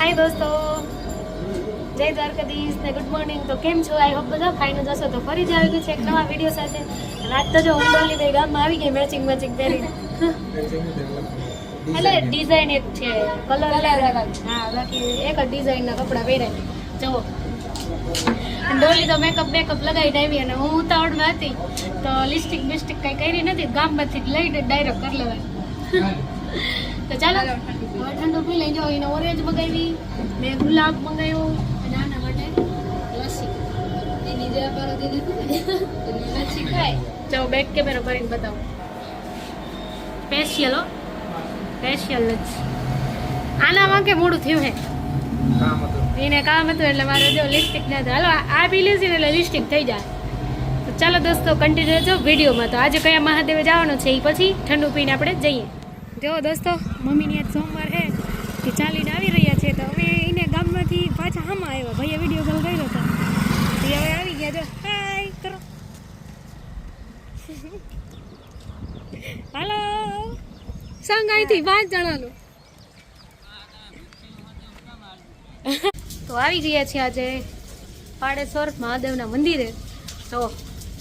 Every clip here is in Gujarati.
હાય દોસ્તો. જય દ્વારકાધીશ ને ગુડ મોર્નિંગ તો કેમ છો? આઈ હોપ બધા ફાઇન જ હશો. તો ફરી જ આવી ગયું છે એક નવા વીડિયો સાથે. રાત તો જો હું ડોલી ભાઈ ગામમાં આવી ગઈ મેચિંગ મેચિંગ પહેરીને. એટલે ડિઝાઇન એક છે. કલર હા બાકી એક જ ડિઝાઇનના કપડાં પહેરાય જુઓ. ડોલી તો મેકઅપ બેકઅપ લગાવીને આવી અને હું ઉતાવળમાં હતી. તો લિપસ્ટિક બિસ્ટિક કઈ કરી નથી. ગામમાંથી જ લઈને ડાયરેક્ટ કરી લેવાય તો ચાલો. હવે ઠંડુ પી લઈ જાઓ. એને ઓરેન્જ મંગાવી. મેં ગુલાબ મંગાવ્યો. અને આના માટે લસ્સી. એની જે ને એની ખાય. ચાલો બેક કેમેરા ભરીને બતાવો. સ્પેશિયલ હો. સ્પેશિયલ લસ્સી. આનામાં કે મોડું થયું હે? એને કામ હતું એટલે મારે જો લિપસ્ટિક ના તો હાલો આ પી લેશે એટલે લિપસ્ટિક થઈ જાય. તો ચાલો દોસ્તો કન્ટિન્યુ રહેજો વિડીયોમાં. તો આજે કયા મહાદેવે જવાનું છે એ પછી ઠંડુ પીને આપણે જઈએ. જો દોસ્તો, મમ્મીની આજ સોમવાર હે કે ચાલીને આવી રહ્યા છે તો અમે એને ગામમાંથી પાછા હામાં આવ્યા. ભાઈએ વીડિયો કોલ કર્યો હતો એ હવે આવી ગયા જો. હાય કરો. હાલો સંગ અહીંથી પાંચ જણાનું તો આવી ગયા છે આજે પાડેશ્વર મહાદેવના મંદિરે. તો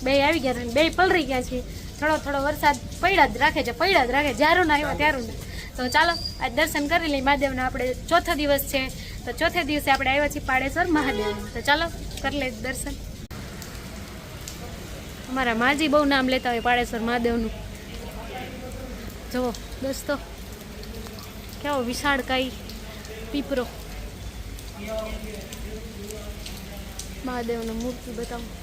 બે આવી ગયા છે બે પલરી ગયા છે. થોડો થોડો વરસાદ પડ્યા જ રાખે છે પડ્યા જ રાખે જ્યારું ના આવ્યા ત્યારે ના તો ચાલો આજ દર્શન કરી લઈએ મહાદેવના. આપણે ચોથો દિવસ છે તો ચોથે દિવસે આપણે આવ્યા છીએ પાડેશ્વર મહાદેવ તો ચાલો કરી લઈએ દર્શન. અમારા માજી બહુ નામ લેતા હોય પાડેશ્વર મહાદેવનું. જુઓ દોસ્તો કેવો વિશાળ કાંઈ પીપરો. મહાદેવનું મૂર્તિ બતાવું.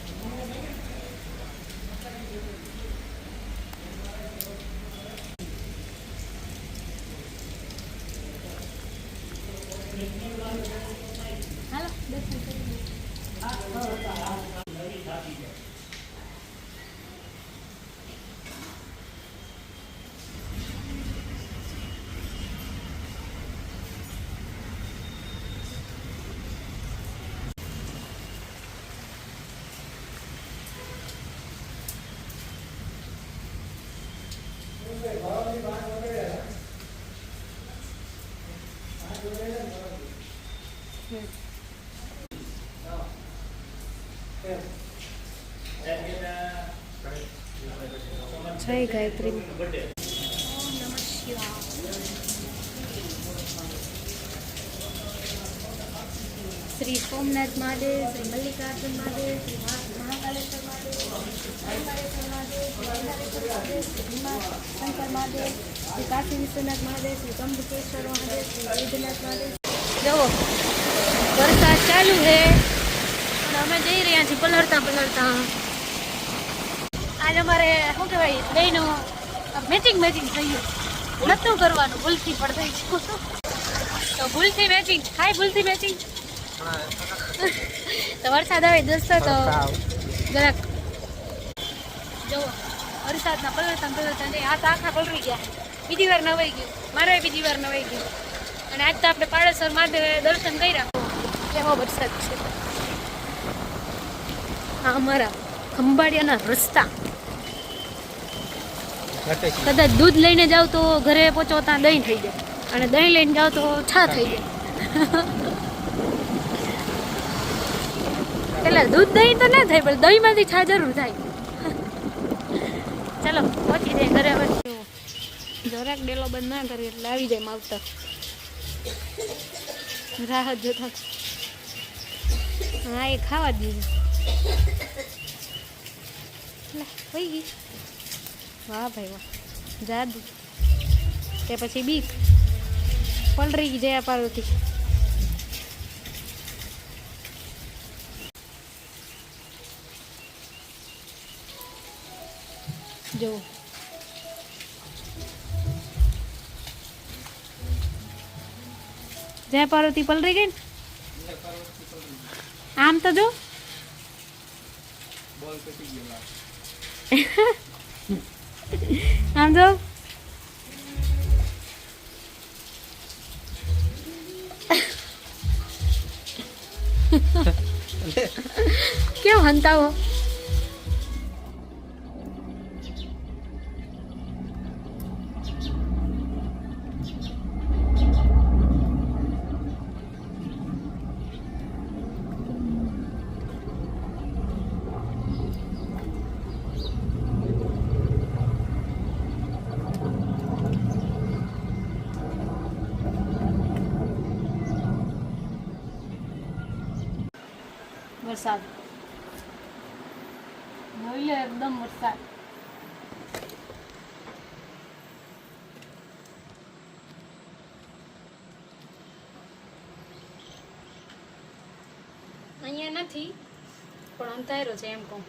જય ગાયત્રી ઓમ નમઃ શિવાય શ્રી સોમનાથ મહાદેવ શ્રી મલ્લિકાર્જુન મહાદેવ શ્રી મહા- મહાકાલેશ્વર મહાદેવ શ્રી ઓમકારેશ્વર મહાદેવ શ્રી ઓમકારેશ્વર મહાદેવ શ્રી ભીમા શંકર મહાદેવ શ્રી કાશી વિશ્વનાથ મહાદેવ શ્રી ત્રંબકેશ્વર મહાદેવ શ્રી વૈદ્યનાથ મહાદેવ જુઓ વરસાદ ચાલુ છે. અને અમે જઈ રહ્યા છીએ પલળતા પલળતા. આજે અમારે શું કહેવાય બેયનું મેચિંગ મેચિંગ થઈ ગયું. નતું કરવાનું ભૂલથી પણ થઈ તો ભૂલથી મેચિંગ થાય ભૂલથી મેચિંગ તો વરસાદ આવે દોસ્તો તો જરાક. જુઓ વરસાદના પલળતા પલળતા ને હાથ આખા પલળી ગયા. બીજી વાર નવાઈ ગયું. મારે બીજી વાર નવાઈ ગયું. અને આજ તો આપણે પાળેશ્વર મહાદેવે દર્શન કર્યા. કેવો વરસાદ છે. આ અમારા ખંભાળિયાના રસ્તા. કદાચ દૂધ લઈને જાવ તો ઘરે પહોંચો ત્યાં દહીં થઈ જાય. અને દહીં લઈને જાવ તો છા થઈ જાય. એટલે દૂધ દહીં તો ના થાય, પણ દહીંમાંથી છા જરૂર થાય. ચાલો, પહોંચી જાય ઘરે હવે. જરાક ડેલો બંધ ના કરી એટલે આવી જાય માવતર. રાહત જોતા. હા, એ ખાવા દીધું. લે, હોઈ ગઈ. વાહ ભાઈ વાહ, જાદુ. તે પછી બીક. પલરી ગઈ જયા પાર્વતી. જો. જયા પાર્વતી પલરી ગઈ ને? આમ તો જો. આમ જો. કેમ હંતાવો? વરસાદ. જોઈ લે એકદમ વરસાદ. અહીંયા નથી પણ અંધારો છે એમ કહું.